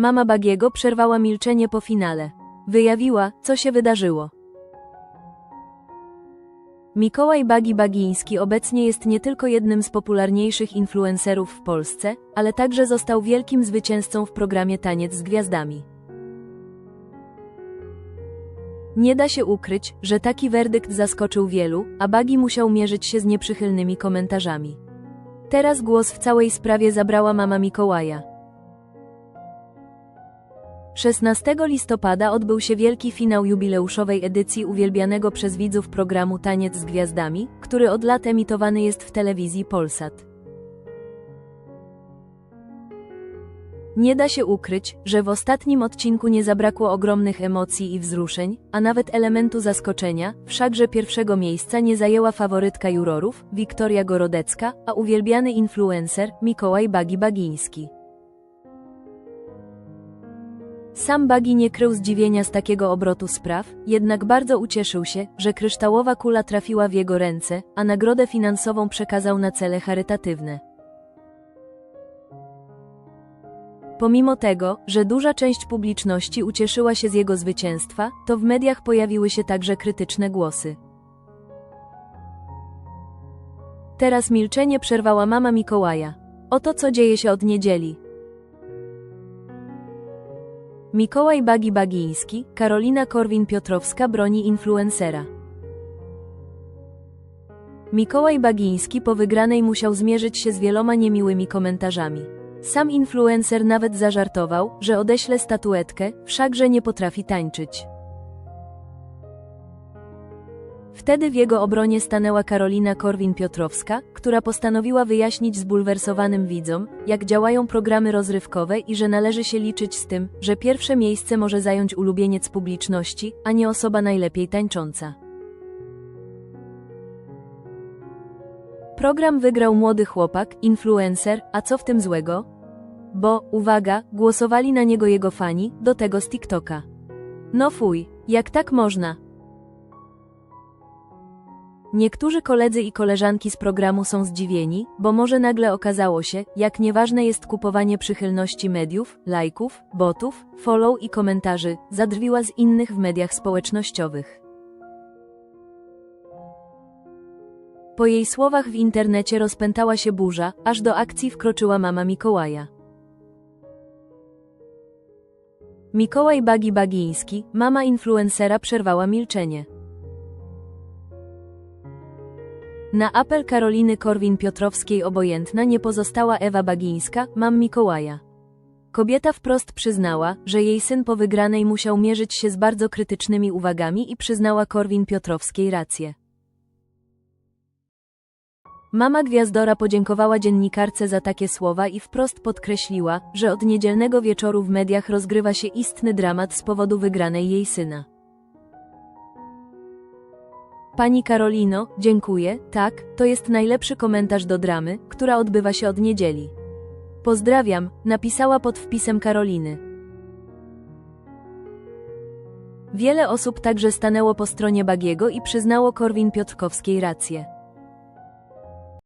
Mama Bagiego przerwała milczenie po finale. Wyjawiła, co się wydarzyło. Mikołaj Bagi Bagiński obecnie jest nie tylko jednym z popularniejszych influencerów w Polsce, ale także został wielkim zwycięzcą w programie Taniec z Gwiazdami. Nie da się ukryć, że taki werdykt zaskoczył wielu, a Bagi musiał mierzyć się z nieprzychylnymi komentarzami. Teraz głos w całej sprawie zabrała mama Mikołaja. 16 listopada odbył się wielki finał jubileuszowej edycji uwielbianego przez widzów programu Taniec z Gwiazdami, który od lat emitowany jest w telewizji Polsat. Nie da się ukryć, że w ostatnim odcinku nie zabrakło ogromnych emocji i wzruszeń, a nawet elementu zaskoczenia, wszakże pierwszego miejsca nie zajęła faworytka jurorów, Wiktoria Gorodecka, a uwielbiany influencer, Mikołaj Bagi Sam Bagi nie krył zdziwienia z takiego obrotu spraw, jednak bardzo ucieszył się, że kryształowa kula trafiła w jego ręce, a nagrodę finansową przekazał na cele charytatywne. Pomimo tego, że duża część publiczności ucieszyła się z jego zwycięstwa, to w mediach pojawiły się także krytyczne głosy. Teraz milczenie przerwała mama Mikołaja. Oto co dzieje się od niedzieli. Mikołaj Bagi Bagiński, Karolina Korwin-Piotrowska broni influencera. Mikołaj Bagiński po wygranej musiał zmierzyć się z wieloma niemiłymi komentarzami. Sam influencer nawet zażartował, że odeśle statuetkę, wszakże nie potrafi tańczyć. Wtedy w jego obronie stanęła Karolina Korwin-Piotrowska, która postanowiła wyjaśnić zbulwersowanym widzom, jak działają programy rozrywkowe i że należy się liczyć z tym, że pierwsze miejsce może zająć ulubieniec publiczności, a nie osoba najlepiej tańcząca. Program wygrał młody chłopak, influencer, a co w tym złego? Bo, uwaga, głosowali na niego jego fani, do tego z TikToka. No fuj, jak tak można? Niektórzy koledzy i koleżanki z programu są zdziwieni, bo może nagle okazało się, jak nieważne jest kupowanie przychylności mediów, lajków, botów, follow i komentarzy, zadrwiła z innych w mediach społecznościowych. Po jej słowach w internecie rozpętała się burza, aż do akcji wkroczyła mama Mikołaja. Mikołaj Bagi Bagiński, mama influencera przerwała milczenie. Na apel Karoliny Korwin-Piotrowskiej obojętna nie pozostała Ewa Bagińska, mam Mikołaja. Kobieta wprost przyznała, że jej syn po wygranej musiał mierzyć się z bardzo krytycznymi uwagami i przyznała Korwin-Piotrowskiej rację. Mama Gwiazdora podziękowała dziennikarce za takie słowa i wprost podkreśliła, że od niedzielnego wieczoru w mediach rozgrywa się istny dramat z powodu wygranej jej syna. Pani Karolino, dziękuję, tak, to jest najlepszy komentarz do dramy, która odbywa się od niedzieli. Pozdrawiam, napisała pod wpisem Karoliny. Wiele osób także stanęło po stronie Bagiego i przyznało Korwin Piotrkowskiej rację.